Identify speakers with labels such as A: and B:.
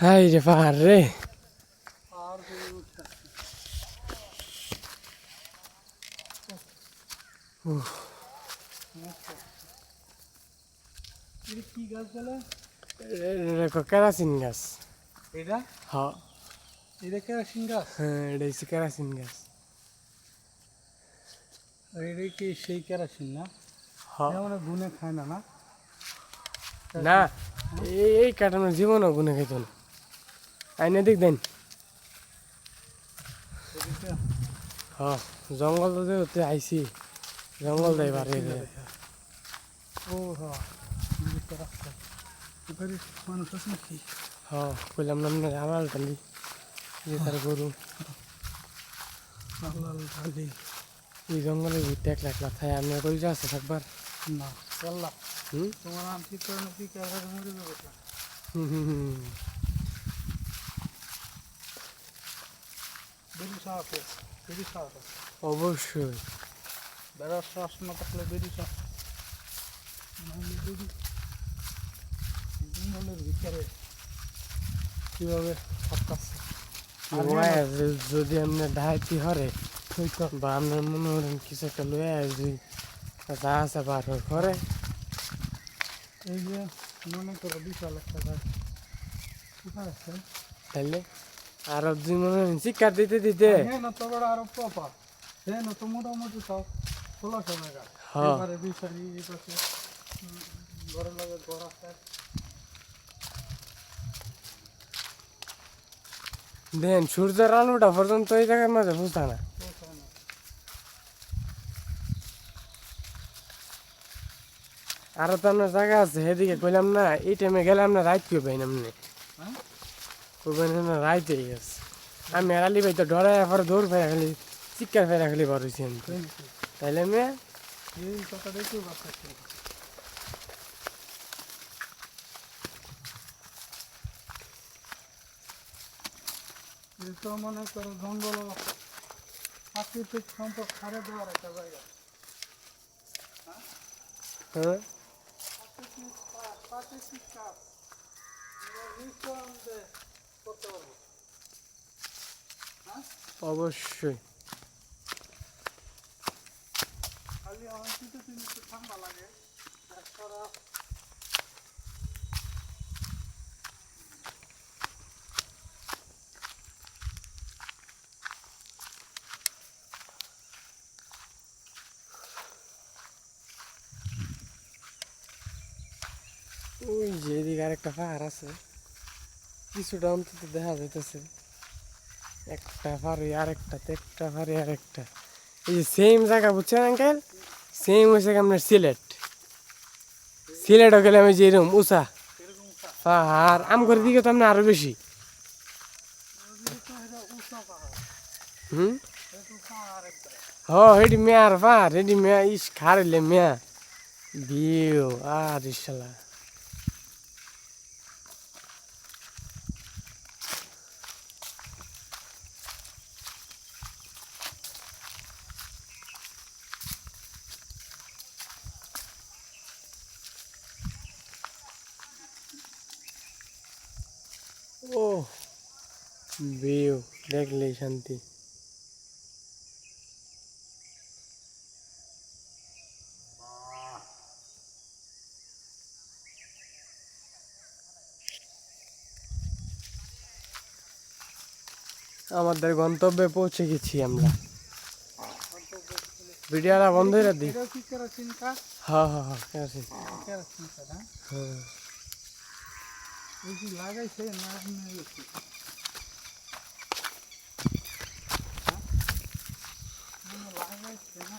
A: High রে পাহাড় রে। কেরাসিন গাছ।
B: এটা?
A: হ
B: এটা কেরাসিন গাছ?
A: হ্যাঁ এটা হচ্ছে কেরাসিন গাছ।
B: এটা কি সেই কেরাসিন না?
A: হ
B: এটা মানে গুনে খায় না না?
A: না এই কাটানোর জীবনও গুনে খাইত না। আইনে দেখ দেন। হ জঙ্গল তো হতে আইছি জঙ্গল দেয় বাড়ি
B: ও হ্যাঁ মানুষ আছে নাকি?
A: হ কইলাম না আপনার আড়াল যে তার গরু।
B: লাল ঢালি
A: এই জঙ্গলের ভিতরে একলা একলা থাই আপনার কই আছে থাকবার?
B: না। চল্লা
A: হুম?
B: তোমার আন্টি করে নাকি ক্যামেরা মরে যাবে
A: হুম।
B: বেরি সাহায্য বেরি সাহায্য
A: অবশ্যই।
B: বেড়ার শ্বাস না থাকলে বেরি শ্বাস জঙ্গলের ভিতরে কীভাবে থাকতেছে
A: যদি আপনার ডাহাইতি হরে বা আপনার মনে করেন কিছু একটা লয়ে আসবি যা আছে বার করে
B: এই যে মনে করো বিশাল একটা গাছ কোথায় আছে
A: তাইলে আর দুই মনে শিক্ষা দিতে দিতে
B: হ্যাঁ না তো আরও প্রপার হ্যাঁ না তো মোটামুটি সব খোলা সময় গাছ
A: হ্যাঁ।
B: এবারে বিশালি এই পাশে উম, লাগে ঘর আছে
A: দেন সূর্যের আলোটা পর্যন্ত এই জায়গার মাঝে বুঝতা না
B: পৌঁছায় না
A: আরও তো আপনার জায়গা আছে সেদিকে কইলাম না এই টাইমে গেলে আপনার রাইত কেউ পাই না আপনি
B: হ্যাঁ
A: কইবেন না রাইতে গেছে। আমি এরালি ভাই তো পরে দৌড় ফেরা খালি চিৎকার ফেরা খালি বার হয়েছি আমি তাইলে
B: তো মনে করো জঙ্গল প্রাকৃতিক সম্পদ দেওয়ার একটা জায়গা।
A: হ্যাঁ?
B: প্রাকৃতিক কাজ করতে
A: অবশ্যই
B: খালি আমার শীতের দিন একটু ঠান্ডা লাগে এছাড়া
A: ওই যে এদিকে আরেকটা পাহাড় আছে। কিছুটা অন্তত দেখা যাইতেছে। একটা পাহাড়ি আরেকটা তো একটা পাহাড়ি আরেকটা। এই যে সেম জায়গা, বুঝছেন আঙ্কেল সেম হয়েছে আপনার সিলেট। সিলেটও গেলে আমি যে উষা
B: কাজ
A: পাহাড়। আম করে দিকে তো আপনার আরও বেশি।
B: উঁচা
A: হুম হেডি মেয়ার পাহাড়, হেডি মেয়া, ইস, খারিলে মেয়া। ভিউ, আর ইসালা ও ভিউ দেখলেই শান্তি। আমাদের গন্তব্যে পৌঁছে গেছি আমরা। ভিডিওটা বন্ধ করে দিই। হ্যাঁ হ্যাঁ হ্যাঁ কেরাসিন।
B: কেরোসিন হ্যাঁ।
A: হ্যাঁ
B: কি লাগাইছে না এমনি গেছে লাগাইছে না?